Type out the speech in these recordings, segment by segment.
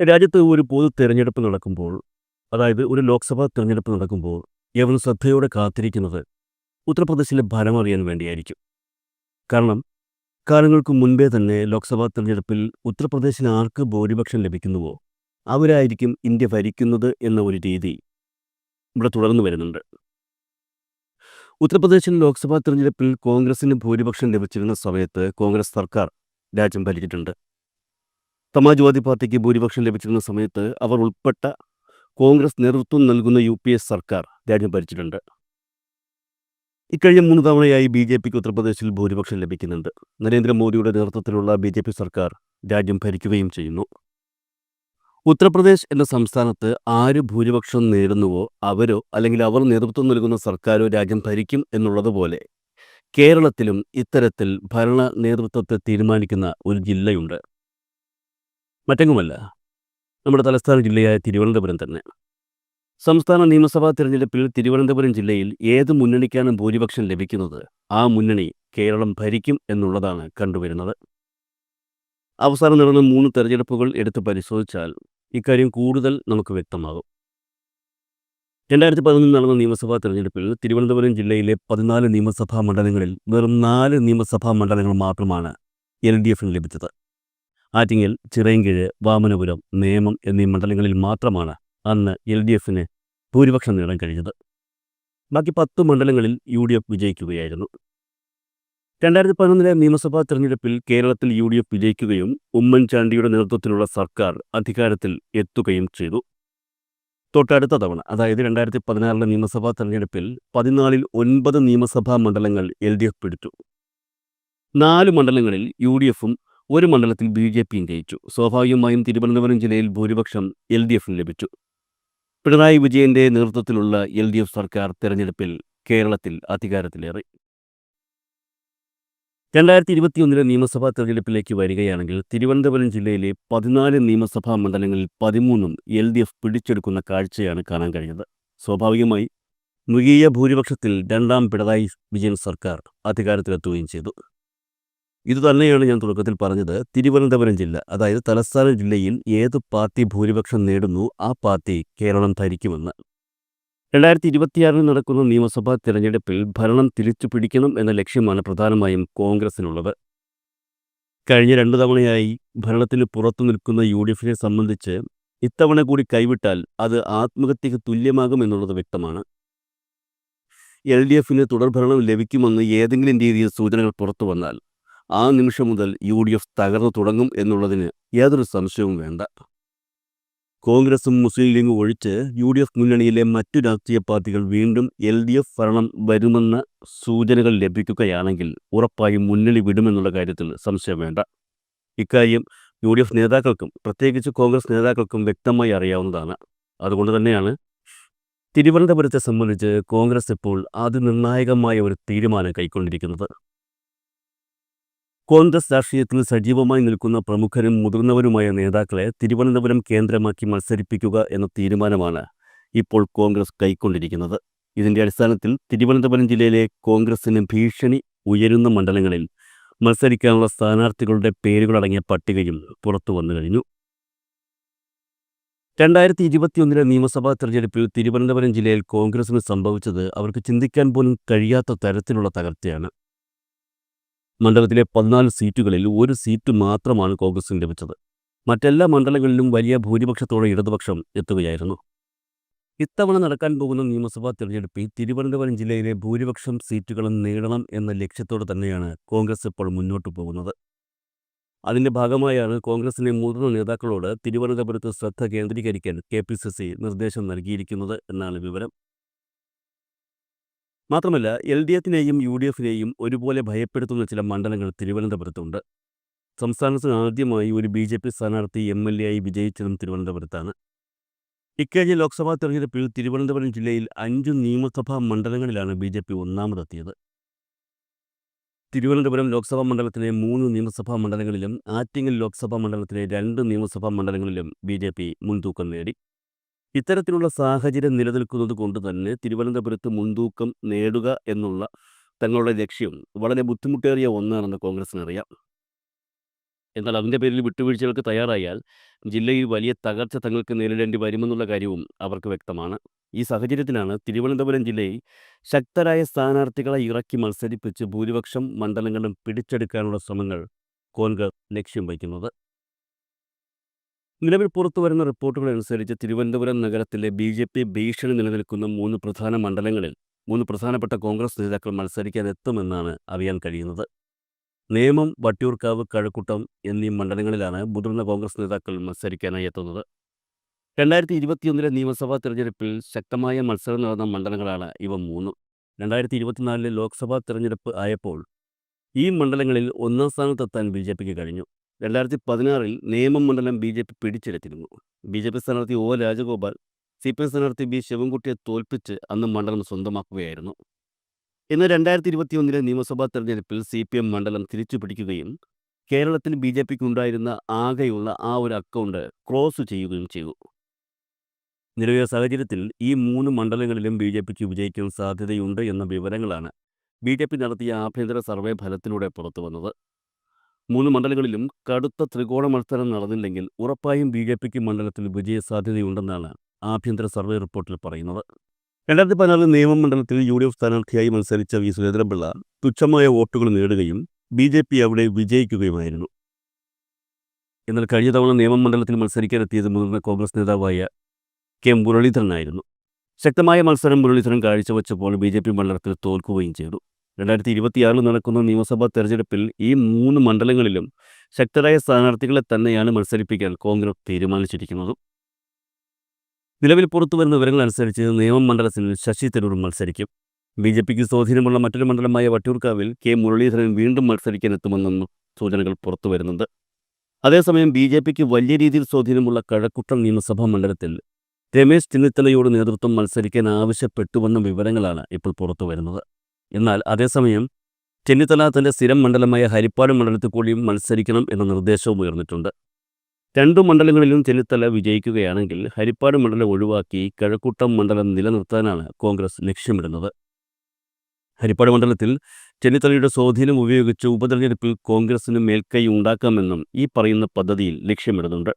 രാജ്യത്ത് ഒരു പൊതു തിരഞ്ഞെടുപ്പ് നടക്കുമ്പോൾ അതായത് ഒരു ലോക്സഭാ തിരഞ്ഞെടുപ്പ് നടക്കുമ്പോൾ യവൻ ശ്രദ്ധയോടെ കാത്തിരിക്കുന്നത് ഉത്തർപ്രദേശിലെ ഫലം അറിയാൻ വേണ്ടിയായിരിക്കും. കാരണം കാലങ്ങൾക്ക് മുൻപേ തന്നെ ലോക്സഭാ തിരഞ്ഞെടുപ്പിൽ ഉത്തർപ്രദേശിന് ആർക്ക് ഭൂരിപക്ഷം ലഭിക്കുന്നുവോ അവരായിരിക്കും ഇന്ത്യ ഭരിക്കുന്നത് എന്ന ഒരു രീതി ഇവിടെ തുടർന്നു വരുന്നുണ്ട്. ഉത്തർപ്രദേശിൽ ലോക്സഭാ തിരഞ്ഞെടുപ്പിൽ കോൺഗ്രസിന് ഭൂരിപക്ഷം ലഭിച്ചിരുന്ന സമയത്ത് കോൺഗ്രസ് സർക്കാർ രാജ്യം ഭരിച്ചിട്ടുണ്ട്. സമാജ്വാദി പാർട്ടിക്ക് ഭൂരിപക്ഷം ലഭിച്ചിരുന്ന സമയത്ത് അവർ ഉൾപ്പെട്ട കോൺഗ്രസ് നേതൃത്വം നൽകുന്ന യു പി എസ് സർക്കാർ രാജ്യം ഭരിച്ചിട്ടുണ്ട്. ഇക്കഴിഞ്ഞ മൂന്ന് തവണയായി ബി ജെ പിക്ക് ഉത്തർപ്രദേശിൽ ഭൂരിപക്ഷം ലഭിക്കുന്നുണ്ട്. നരേന്ദ്രമോദിയുടെ നേതൃത്വത്തിലുള്ള ബി ജെ പി സർക്കാർ രാജ്യം ഭരിക്കുകയും ചെയ്യുന്നു. ഉത്തർപ്രദേശ് എന്ന സംസ്ഥാനത്ത് ആര് ഭൂരിപക്ഷം നേടുന്നുവോ അവരോ അല്ലെങ്കിൽ അവർ നേതൃത്വം നൽകുന്ന സർക്കാരോ രാജ്യം ഭരിക്കും എന്നുള്ളതുപോലെ കേരളത്തിലും ഇത്തരത്തിൽ ഭരണ നേതൃത്വത്തെ തീരുമാനിക്കുന്ന ഒരു ജില്ലയുണ്ട്. മറ്റെങ്ങുമല്ല. നമ്മുടെ തലസ്ഥാന ജില്ലയായ തിരുവനന്തപുരം തന്നെ. സംസ്ഥാന നിയമസഭാ തിരഞ്ഞെടുപ്പിൽ തിരുവനന്തപുരം ജില്ലയിൽ ഏത് മുന്നണിക്കാണ് ഭൂരിപക്ഷം ലഭിക്കുന്നത്? ആ മുന്നണി കേരളം ഭരിക്കും എന്നുള്ളതാണ് കണ്ടുവരുന്നത്. അവസാനം നടന്ന മൂന്ന് തെരഞ്ഞെടുപ്പുകൾ എടുത്ത് പരിശോധിച്ചാൽ ഇക്കാര്യം കൂടുതൽ നമുക്ക് വ്യക്തമാകും. രണ്ടായിരത്തി പതിനൊന്നിൽ നടന്ന നിയമസഭാ തെരഞ്ഞെടുപ്പിൽ തിരുവനന്തപുരം ജില്ലയിലെ പതിനാല് നിയമസഭാ മണ്ഡലങ്ങളിൽ വെറും നാല് നിയമസഭാ മണ്ഡലങ്ങൾ മാത്രമാണ് എൽ ഡി എഫിന് ലഭിച്ചത്. ആറ്റിങ്ങൽ ചിറയൻകീഴ് വാമനപുരം നേമം എന്നീ മണ്ഡലങ്ങളിൽ മാത്രമാണ് അന്ന് എൽ ഡി എഫിന് ഭൂരിപക്ഷം നേടാൻ കഴിഞ്ഞത്. ബാക്കി പത്ത് മണ്ഡലങ്ങളിൽ യു ഡി എഫ് വിജയിക്കുകയായിരുന്നു. രണ്ടായിരത്തി പതിനൊന്നിലെ നിയമസഭാ തെരഞ്ഞെടുപ്പിൽ കേരളത്തിൽ യു ഡി എഫ് വിജയിക്കുകയും ഉമ്മൻചാണ്ടിയുടെ നേതൃത്വത്തിലുള്ള സർക്കാർ അധികാരത്തിൽ എത്തുകയും ചെയ്തു. തൊട്ടടുത്ത തവണ അതായത് രണ്ടായിരത്തി പതിനാറിലെ നിയമസഭാ തെരഞ്ഞെടുപ്പിൽ പതിനാലിൽ ഒൻപത് നിയമസഭാ മണ്ഡലങ്ങൾ എൽ ഡി എഫ് പിടിച്ചു. നാല് മണ്ഡലങ്ങളിൽ യു ഡി എഫും ഒരു മണ്ഡലത്തിൽ ബി ജെ പിയും ജയിച്ചു. സ്വാഭാവികമായും തിരുവനന്തപുരം ജില്ലയിൽ ഭൂരിപക്ഷം എൽ ഡി എഫിന് ലഭിച്ചു. പിണറായി വിജയന്റെ നേതൃത്വത്തിലുള്ള എൽ ഡി എഫ് സർക്കാർ തെരഞ്ഞെടുപ്പിൽ കേരളത്തിൽ അധികാരത്തിലേറി. രണ്ടായിരത്തി ഇരുപത്തിയൊന്നിലെ നിയമസഭാ തെരഞ്ഞെടുപ്പിലേക്ക് വരികയാണെങ്കിൽ തിരുവനന്തപുരം ജില്ലയിലെ പതിനാല് നിയമസഭാ മണ്ഡലങ്ങളിൽ പതിമൂന്നും എൽ ഡി എഫ് പിടിച്ചെടുക്കുന്ന കാഴ്ചയാണ് കാണാൻ കഴിഞ്ഞത്. സ്വാഭാവികമായി മൃഗീയ ഭൂരിപക്ഷത്തിൽ രണ്ടാം പിണറായി വിജയൻ സർക്കാർ അധികാരത്തിലെത്തുകയും ചെയ്തു. ഇതുതന്നെയാണ് ഞാൻ തുടക്കത്തിൽ പറഞ്ഞത്. തിരുവനന്തപുരം ജില്ല അതായത് തലസ്ഥാന ജില്ലയിൽ ഏത് പാർട്ടി ഭൂരിപക്ഷം നേടുന്നു ആ പാർട്ടി കേരളം ധരിക്കുമെന്ന് രണ്ടായിരത്തി ഇരുപത്തിയാറിൽ നടക്കുന്ന നിയമസഭാ തിരഞ്ഞെടുപ്പിൽ ഭരണം തിരിച്ചു പിടിക്കണം എന്ന ലക്ഷ്യമാണ് പ്രധാനമായും കോൺഗ്രസിനുള്ളത്. കഴിഞ്ഞ രണ്ടു തവണയായി ഭരണത്തിന് പുറത്തു നിൽക്കുന്ന യു ഡി എഫിനെ സംബന്ധിച്ച് ഇത്തവണ കൂടി കൈവിട്ടാൽ അത് ആത്മഹത്യക്ക് തുല്യമാകും എന്നുള്ളത് വ്യക്തമാണ്. എൽ ഡി എഫിന് തുടർഭരണം ലഭിക്കുമെന്ന് ഏതെങ്കിലും രീതിയിൽ സൂചനകൾ പുറത്തു വന്നാൽ ആ നിമിഷം മുതൽ യു ഡി എഫ് തകർന്നു തുടങ്ങും എന്നുള്ളതിന് യാതൊരു സംശയവും വേണ്ട. കോൺഗ്രസും മുസ്ലിം ലീഗും ഒഴിച്ച് യു ഡി എഫ് മുന്നണിയിലെ മറ്റു രാഷ്ട്രീയ പാർട്ടികൾ വീണ്ടും എൽ ഡി എഫ് ഭരണം വരുമെന്ന സൂചനകൾ ലഭിക്കുകയാണെങ്കിൽ ഉറപ്പായും മുന്നണി വിടുമെന്നുള്ള കാര്യത്തിൽ സംശയം വേണ്ട. ഇക്കാര്യം യു ഡി എഫ് നേതാക്കൾക്കും പ്രത്യേകിച്ച് കോൺഗ്രസ് നേതാക്കൾക്കും വ്യക്തമായി അറിയാവുന്നതാണ്. അതുകൊണ്ട് തന്നെയാണ് തിരുവനന്തപുരത്തെ സംബന്ധിച്ച് കോൺഗ്രസ് ഇപ്പോൾ അതിനിർണായകമായ ഒരു തീരുമാനം കൈക്കൊണ്ടിരിക്കുന്നത്. കോൺഗ്രസ് രാഷ്ട്രീയത്തിൽ സജീവമായി നിൽക്കുന്ന പ്രമുഖരും മുതിർന്നവരുമായ നേതാക്കളെ തിരുവനന്തപുരം കേന്ദ്രമാക്കി മത്സരിപ്പിക്കുക എന്ന തീരുമാനമാണ് ഇപ്പോൾ കോൺഗ്രസ് കൈക്കൊണ്ടിരിക്കുന്നത്. ഇതിന്റെ അടിസ്ഥാനത്തിൽ തിരുവനന്തപുരം ജില്ലയിലെ കോൺഗ്രസിന് ഭീഷണി ഉയരുന്ന മണ്ഡലങ്ങളിൽ മത്സരിക്കാനുള്ള സ്ഥാനാർത്ഥികളുടെ പേരുകളടങ്ങിയ പട്ടികയും പുറത്തു വന്നു കഴിഞ്ഞു. രണ്ടായിരത്തി ഇരുപത്തിയൊന്നിലെ നിയമസഭാ തെരഞ്ഞെടുപ്പിൽ തിരുവനന്തപുരം ജില്ലയിൽ കോൺഗ്രസിന് സംഭവിച്ചത് അവർക്ക് ചിന്തിക്കാൻ പോലും കഴിയാത്ത തരത്തിലുള്ള തകർച്ചയാണ്. മണ്ഡലത്തിലെ പതിനാല് സീറ്റുകളിൽ ഒരു സീറ്റ് മാത്രമാണ് കോൺഗ്രസിന് ലഭിച്ചത്. മറ്റെല്ലാ മണ്ഡലങ്ങളിലും വലിയ ഭൂരിപക്ഷത്തോടെ ഇടതുപക്ഷം എത്തുകയായിരുന്നു. ഇത്തവണ നടക്കാൻ പോകുന്ന നിയമസഭാ തെരഞ്ഞെടുപ്പിൽ തിരുവനന്തപുരം ജില്ലയിലെ ഭൂരിപക്ഷം സീറ്റുകളും നേടണം എന്ന ലക്ഷ്യത്തോടെ തന്നെയാണ് കോൺഗ്രസ് ഇപ്പോൾ മുന്നോട്ട് പോകുന്നത്. അതിന്റെ ഭാഗമായാണ് കോൺഗ്രസിലെ മുതിർന്ന നേതാക്കളോട് തിരുവനന്തപുരത്ത് ശ്രദ്ധ കേന്ദ്രീകരിക്കാൻ കെ നിർദ്ദേശം നൽകിയിരിക്കുന്നത് എന്നാണ് വിവരം. മാത്രമല്ല എൽ ഡി എഫിനെയും യു ഡി എഫിനെയും ഒരുപോലെ ഭയപ്പെടുത്തുന്ന ചില മണ്ഡലങ്ങൾ തിരുവനന്തപുരത്തുണ്ട്. സംസ്ഥാനത്ത് ആദ്യമായി ഒരു ബി ജെ പി സ്ഥാനാർത്ഥി എം എൽ എ ആയി വിജയിച്ചതും തിരുവനന്തപുരത്താണ്. ഇക്കഴിഞ്ഞ ലോക്സഭാ തെരഞ്ഞെടുപ്പിൽ തിരുവനന്തപുരം ജില്ലയിൽ അഞ്ച് നിയമസഭാ മണ്ഡലങ്ങളിലാണ് ബി ജെ പി ഒന്നാമതെത്തിയത്. തിരുവനന്തപുരം ലോക്സഭാ മണ്ഡലത്തിലെ മൂന്ന് നിയമസഭാ മണ്ഡലങ്ങളിലും ആറ്റിങ്ങൽ ലോക്സഭാ മണ്ഡലത്തിലെ രണ്ട് നിയമസഭാ മണ്ഡലങ്ങളിലും ബി ജെ പി മുൻതൂക്കം നേടി. ഇത്തരത്തിലുള്ള സാഹചര്യം നിലനിൽക്കുന്നത് കൊണ്ട് തന്നെ തിരുവനന്തപുരത്ത് മുൻതൂക്കം നേടുക എന്നുള്ള തങ്ങളുടെ ലക്ഷ്യം വളരെ ബുദ്ധിമുട്ടേറിയ ഒന്നാണെന്ന് കോൺഗ്രസിന് അറിയാം എന്നാൽ അതിന്റെ പേരിൽ വിട്ടുവീഴ്ചകൾക്ക് തയ്യാറായാൽ ജില്ലയിൽ വലിയ തകർച്ച തങ്ങൾക്ക് നേരിടേണ്ടി വരുമെന്നുള്ള കാര്യവും അവർക്ക് വ്യക്തമാണ്. ഈ സാഹചര്യത്തിലാണ് തിരുവനന്തപുരം ജില്ലയിൽ ശക്തരായ സ്ഥാനാർത്ഥികളെ ഇറക്കി മത്സരിപ്പിച്ച് ഭൂരിപക്ഷം മണ്ഡലങ്ങളും പിടിച്ചെടുക്കാനുള്ള ശ്രമങ്ങൾ കോൺഗ്രസ് ലക്ഷ്യം വയ്ക്കുന്നത്. നിലവിൽ പുറത്തു വരുന്ന റിപ്പോർട്ടുകൾ അനുസരിച്ച് തിരുവനന്തപുരം നഗരത്തിലെ ബി ജെ പി ഭീഷണി നിലനിൽക്കുന്ന മൂന്ന് പ്രധാന മണ്ഡലങ്ങളിൽ മൂന്ന് പ്രധാനപ്പെട്ട കോൺഗ്രസ് നേതാക്കൾ മത്സരിക്കാൻ എത്തുമെന്നാണ് അറിയാൻ കഴിയുന്നത്. നേമം വട്ടിയൂർക്കാവ് കഴക്കൂട്ടം എന്നീ മണ്ഡലങ്ങളിലാണ് മുതിർന്ന കോൺഗ്രസ് നേതാക്കൾ മത്സരിക്കാനായി എത്തുന്നത്. രണ്ടായിരത്തി ഇരുപത്തിയൊന്നിലെ നിയമസഭാ തെരഞ്ഞെടുപ്പിൽ ശക്തമായ മത്സരം നടന്ന മണ്ഡലങ്ങളാണ് ഇവ മൂന്നും. രണ്ടായിരത്തി ഇരുപത്തിനാലിലെ ലോക്സഭാ തെരഞ്ഞെടുപ്പ് ആയപ്പോൾ ഈ മണ്ഡലങ്ങളിൽ ഒന്നാം സ്ഥാനത്തെത്താൻ ബി ജെ പിക്ക് കഴിഞ്ഞു. രണ്ടായിരത്തി പതിനാറിൽ നേമം മണ്ഡലം ബി ജെ പി പിടിച്ചെടുത്തിരുന്നു. ബി ജെ പി സ്ഥാനാർത്ഥി O Rajagopal C P M സ്ഥാനാർത്ഥി ബി ശിവൻകുട്ടിയെ തോൽപ്പിച്ച് അന്ന് മണ്ഡലം സ്വന്തമാക്കുകയായിരുന്നു. ഇന്ന് രണ്ടായിരത്തി ഇരുപത്തിയൊന്നിലെ നിയമസഭാ തെരഞ്ഞെടുപ്പിൽ സി പി എം മണ്ഡലം തിരിച്ചു പിടിക്കുകയും കേരളത്തിൽ ബി ജെ പിക്ക് ഉണ്ടായിരുന്ന ആകെയുള്ള ആ ഒരു അക്കൗണ്ട് ക്രോസ് ചെയ്യുകയും ചെയ്തു. നിലവിലെ സാഹചര്യത്തിൽ ഈ മൂന്ന് മണ്ഡലങ്ങളിലും ബി ജെ പിക്ക് വിജയിക്കാൻ സാധ്യതയുണ്ട് എന്ന വിവരങ്ങളാണ് ബി ജെ പി നടത്തിയ ആഭ്യന്തര സർവേ ഫലത്തിലൂടെ പുറത്തുവന്നത്. മൂന്ന് മണ്ഡലങ്ങളിലും കടുത്ത ത്രികോണ മത്സരം നടന്നില്ലെങ്കിൽ ഉറപ്പായും ബി ജെ പിക്ക് മണ്ഡലത്തിൽ വിജയ സാധ്യതയുണ്ടെന്നാണ് ആഭ്യന്തര സർവേ റിപ്പോർട്ടിൽ പറയുന്നത്. രണ്ടായിരത്തി പതിനാറ് നിയമം മണ്ഡലത്തിൽ യു ഡി എഫ് സ്ഥാനാർത്ഥിയായി മത്സരിച്ച വി സുരേന്ദ്രപിള്ള തുച്ഛമായ വോട്ടുകൾ നേടുകയും ബി ജെ പി അവിടെ വിജയിക്കുകയുമായിരുന്നു. എന്നാൽ കഴിഞ്ഞ തവണ നിയമം മണ്ഡലത്തിൽ മത്സരിക്കാനെത്തിയത് മുതിർന്ന കോൺഗ്രസ് നേതാവായ കെ മുരളീധരനായിരുന്നു. ശക്തമായ മത്സരം മുരളീധരൻ കാഴ്ചവെച്ചപ്പോൾ ബി ജെ പി മണ്ഡലത്തിൽ തോൽക്കുകയും ചെയ്തു. രണ്ടായിരത്തി ഇരുപത്തിയാറിൽ നടക്കുന്ന നിയമസഭാ തെരഞ്ഞെടുപ്പിൽ ഈ മൂന്ന് മണ്ഡലങ്ങളിലും ശക്തരായ സ്ഥാനാർത്ഥികളെ തന്നെയാണ് മത്സരിപ്പിക്കാൻ കോൺഗ്രസ് തീരുമാനിച്ചിരിക്കുന്നത്. നിലവിൽ പുറത്തുവരുന്ന വിവരങ്ങൾ അനുസരിച്ച് നിയമം മണ്ഡലത്തിൽ ശശി തരൂർ മത്സരിക്കും. ബി ജെ പിക്ക് സ്വാധീനമുള്ള മറ്റൊരു മണ്ഡലമായ വട്ടിയൂർക്കാവിൽ കെ മുരളീധരൻ വീണ്ടും മത്സരിക്കാൻ എത്തുമെന്നും സൂചനകൾ പുറത്തു വരുന്നുണ്ട്. അതേസമയം ബി ജെ പിക്ക് വലിയ രീതിയിൽ സ്വാധീനമുള്ള കഴക്കുട്ടം നിയമസഭാ മണ്ഡലത്തിൽ രമേശ് ചെന്നിത്തലയോട് നേതൃത്വം മത്സരിക്കാൻ ആവശ്യപ്പെട്ടുവെന്ന വിവരങ്ങളാണ് ഇപ്പോൾ പുറത്തു വരുന്നത്. എന്നാൽ അതേസമയം ചെന്നിത്തല തന്റെ സ്ഥിരം മണ്ഡലമായ ഹരിപ്പാട് മണ്ഡലത്തിൽ കൂടിയും മത്സരിക്കണം എന്ന നിർദ്ദേശവും ഉയർന്നിട്ടുണ്ട്. രണ്ടു മണ്ഡലങ്ങളിലും ചെന്നിത്തല വിജയിക്കുകയാണെങ്കിൽ ഹരിപ്പാട് മണ്ഡലം ഒഴിവാക്കി കിഴക്കൂട്ടം മണ്ഡലം നിലനിർത്താനാണ് കോൺഗ്രസ് ലക്ഷ്യമിടുന്നത്. ഹരിപ്പാട് മണ്ഡലത്തിൽ ചെന്നിത്തലയുടെ സ്വാധീനം ഉപയോഗിച്ച് ഉപതെരഞ്ഞെടുപ്പിൽ കോൺഗ്രസിന് മേൽക്കൈ ഉണ്ടാക്കാമെന്നും ഈ പറയുന്ന പദ്ധതിയിൽ ലക്ഷ്യമിടുന്നുണ്ട്.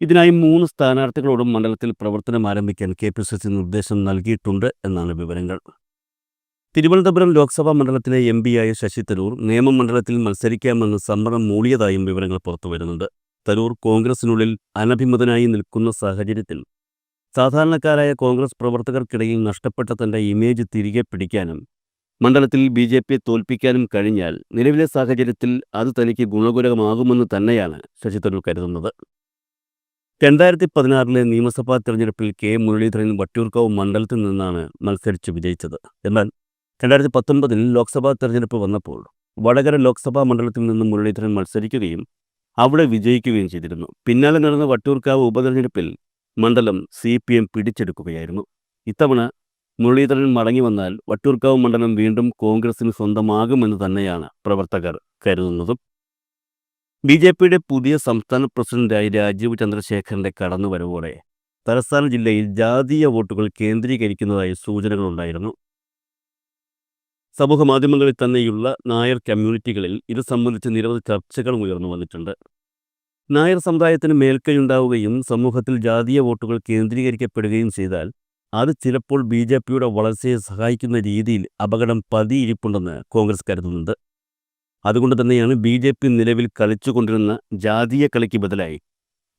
ഇതിനായി മൂന്ന് സ്ഥാനാർത്ഥികളോടും മണ്ഡലത്തിൽ പ്രവർത്തനം ആരംഭിക്കാൻ കെ നിർദ്ദേശം നൽകിയിട്ടുണ്ട് എന്നാണ് വിവരങ്ങൾ. തിരുവനന്തപുരം ലോക്സഭാ മണ്ഡലത്തിലെ എം പിയായ ശശി തരൂർ നിയമം മണ്ഡലത്തിൽ മത്സരിക്കാമെന്ന് സമ്മതം മൂളിയതായും വിവരങ്ങൾ പുറത്തുവരുന്നുണ്ട്. തരൂർ കോൺഗ്രസിനുള്ളിൽ അനഭിമതനായി നിൽക്കുന്ന സാഹചര്യത്തിൽ സാധാരണക്കാരായ കോൺഗ്രസ് പ്രവർത്തകർക്കിടയിൽ നഷ്ടപ്പെട്ട തന്റെ ഇമേജ് തിരികെ പിടിക്കാനും മണ്ഡലത്തിൽ ബി ജെ പിയെ തോൽപ്പിക്കാനും കഴിഞ്ഞാൽ നിലവിലെ സാഹചര്യത്തിൽ അത് തനിക്ക് ഗുണകരമാകുമെന്ന് തന്നെയാണ് ശശി തരൂർ കരുതുന്നത്. രണ്ടായിരത്തി പതിനാറിലെ നിയമസഭാ തെരഞ്ഞെടുപ്പിൽ കെ മുരളീധരൻ വട്ടിയൂർക്കാവ് മണ്ഡലത്തിൽ നിന്നാണ് മത്സരിച്ച് വിജയിച്ചത്. എന്നാൽ രണ്ടായിരത്തി പത്തൊൻപതിൽ ലോക്സഭാ തെരഞ്ഞെടുപ്പ് വന്നപ്പോൾ വടകര ലോക്സഭാ മണ്ഡലത്തിൽ നിന്ന് മുരളീധരൻ മത്സരിക്കുകയും അവിടെ വിജയിക്കുകയും ചെയ്തിരുന്നു. പിന്നാലെ നടന്ന വട്ടൂർക്കാവ് ഉപതെരഞ്ഞെടുപ്പിൽ മണ്ഡലം സി പി എം പിടിച്ചെടുക്കുകയായിരുന്നു. ഇത്തവണ മുരളീധരൻ മടങ്ങി വന്നാൽ വട്ടൂർക്കാവ് മണ്ഡലം വീണ്ടും കോൺഗ്രസിന് സ്വന്തമാകുമെന്ന് തന്നെയാണ് പ്രവർത്തകർ കരുതുന്നതും. ബി ജെ പിയുടെ പുതിയ സംസ്ഥാന പ്രസിഡന്റായി രാജീവ് ചന്ദ്രശേഖരന്റെ കടന്നുവരവോടെ തലസ്ഥാന ജില്ലയിൽ ജാതീയ വോട്ടുകൾ കേന്ദ്രീകരിക്കുന്നതായി സൂചനകളുണ്ടായിരുന്നു. സമൂഹ മാധ്യമങ്ങളിൽ തന്നെയുള്ള നായർ കമ്മ്യൂണിറ്റികളിൽ ഇത് സംബന്ധിച്ച് നിരവധി ചർച്ചകൾ ഉയർന്നു വന്നിട്ടുണ്ട്. നായർ സമുദായത്തിന് മേൽക്കൈയുണ്ടാവുകയും സമൂഹത്തിൽ ജാതീയ വോട്ടുകൾ കേന്ദ്രീകരിക്കപ്പെടുകയും ചെയ്താൽ അത് ചിലപ്പോൾ ബി ജെ പിയുടെ വളർച്ചയെ സഹായിക്കുന്ന രീതിയിൽ അപകടം പതിയിരിപ്പുണ്ടെന്ന് കോൺഗ്രസ് കരുതുന്നുണ്ട്. അതുകൊണ്ട് തന്നെയാണ് ബി ജെ പി നിലവിൽ കളിച്ചുകൊണ്ടിരുന്ന ജാതീയ കളിക്ക് ബദലായി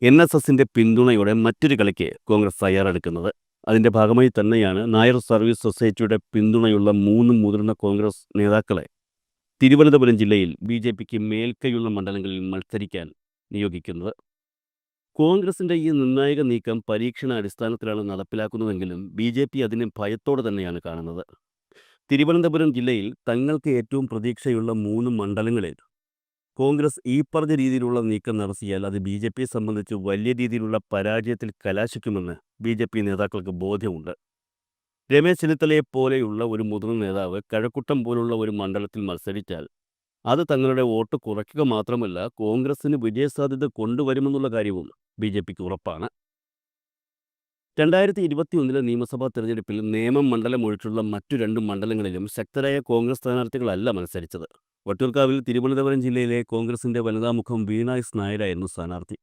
എൻ എസ് എസിന്റെ പിന്തുണയോടെ മറ്റൊരു കളിക്ക് കോൺഗ്രസ് തയ്യാറെടുക്കുന്നത്. അതിന്റെ ഭാഗമായി തന്നെയാണ് നായർ സർവീസ് സൊസൈറ്റിയുടെ പിന്തുണയുള്ള മൂന്ന് മുതിർന്ന കോൺഗ്രസ് നേതാക്കളെ തിരുവനന്തപുരം ജില്ലയിൽ ബി ജെ പിക്ക് മേൽക്കൈയുള്ള മണ്ഡലങ്ങളിൽ മത്സരിക്കാൻ നിയോഗിക്കുന്നത്. കോൺഗ്രസിന്റെ ഈ നിർണായക നീക്കം പരീക്ഷണ അടിസ്ഥാനത്തിലാണ് നടപ്പിലാക്കുന്നതെങ്കിലും ബി ജെ പി അതിനെ ഭയത്തോടെ തന്നെയാണ് കാണുന്നത്. തിരുവനന്തപുരം ജില്ലയിൽ തങ്ങൾക്ക് ഏറ്റവും പ്രതീക്ഷയുള്ള മൂന്ന് മണ്ഡലങ്ങളിൽ കോൺഗ്രസ് ഈ പറഞ്ഞ രീതിയിലുള്ള നീക്കം നടത്തിയാൽ അത് ബി ജെ പിയെ സംബന്ധിച്ച് വലിയ രീതിയിലുള്ള പരാജയത്തിൽ കലാശിക്കുമെന്ന് ബി ജെ പി നേതാക്കൾക്ക് ബോധ്യമുണ്ട്. രമേശ് ചെന്നിത്തലയെ പോലെയുള്ള ഒരു മുതിർന്ന നേതാവ് കഴക്കൂട്ടം പോലുള്ള ഒരു മണ്ഡലത്തിൽ മത്സരിച്ചാൽ അത് തങ്ങളുടെ വോട്ട് കുറയ്ക്കുക മാത്രമല്ല കോൺഗ്രസിന് വിജയസാധ്യത കൊണ്ടുവരുമെന്നുള്ള കാര്യവും ബി ജെ പിക്ക് ഉറപ്പാണ്. രണ്ടായിരത്തി ഇരുപത്തിയൊന്നിലെ നിയമസഭാ തെരഞ്ഞെടുപ്പിൽ നേമം മണ്ഡലം ഒഴിച്ചുള്ള മറ്റു രണ്ട് മണ്ഡലങ്ങളിലും ശക്തരായ കോൺഗ്രസ് സ്ഥാനാർത്ഥികളല്ല മത്സരിച്ചത്. വട്ടൂർക്കാവിൽ തിരുവനന്തപുരം ജില്ലയിലെ കോൺഗ്രസിന്റെ വനിതാമുഖം വീണ എസ് നായരായിരുന്നു സ്ഥാനാർത്ഥി.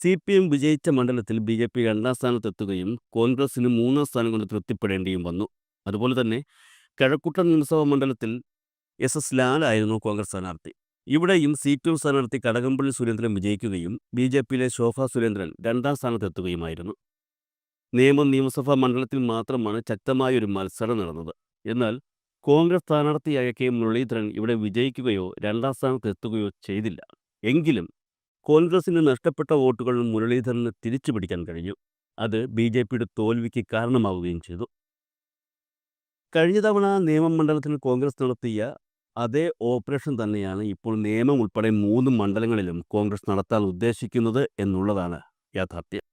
സി പി എം വിജയിച്ച മണ്ഡലത്തിൽ ബി ജെ പി രണ്ടാം സ്ഥാനത്തെത്തുകയും കോൺഗ്രസിന് മൂന്നാം സ്ഥാനം കൊണ്ട് തൃപ്തിപ്പെടേണ്ടിയും വന്നു. അതുപോലെ തന്നെ കിഴക്കുട്ടൻ നിയമസഭാ മണ്ഡലത്തിൽ എസ് എസ് ലാലായിരുന്നു കോൺഗ്രസ് സ്ഥാനാർത്ഥി. ഇവിടെയും സി പി എം സ്ഥാനാർത്ഥി കടകംപള്ളി സുരേന്ദ്രൻ വിജയിക്കുകയും ബി ജെ പിയിലെ ശോഭ സുരേന്ദ്രൻ രണ്ടാം സ്ഥാനത്തെത്തുകയുമായിരുന്നു. നിയമം നിയമസഭാ മണ്ഡലത്തിൽ മാത്രമാണ് ശക്തമായ ഒരു മത്സരം നടന്നത്. എന്നാൽ കോൺഗ്രസ് സ്ഥാനാർത്ഥിയായ കെ മുരളീധരൻ ഇവിടെ വിജയിക്കുകയോ രണ്ടാം സ്ഥാനത്തെത്തുകയോ ചെയ്തില്ല. എങ്കിലും കോൺഗ്രസിന് നഷ്ടപ്പെട്ട വോട്ടുകൾ മുരളീധരന് തിരിച്ചു പിടിക്കാൻ കഴിഞ്ഞു. അത് ബി ജെ പിയുടെ തോൽവിക്ക് കാരണമാവുകയും ചെയ്തു. കഴിഞ്ഞ തവണ നിയമം കോൺഗ്രസ് നടത്തിയ അതേ ഓപ്പറേഷൻ തന്നെയാണ് ഇപ്പോൾ നിയമം ഉൾപ്പെടെ മൂന്ന് മണ്ഡലങ്ങളിലും കോൺഗ്രസ് നടത്താൻ ഉദ്ദേശിക്കുന്നത് എന്നുള്ളതാണ് യാഥാർത്ഥ്യം.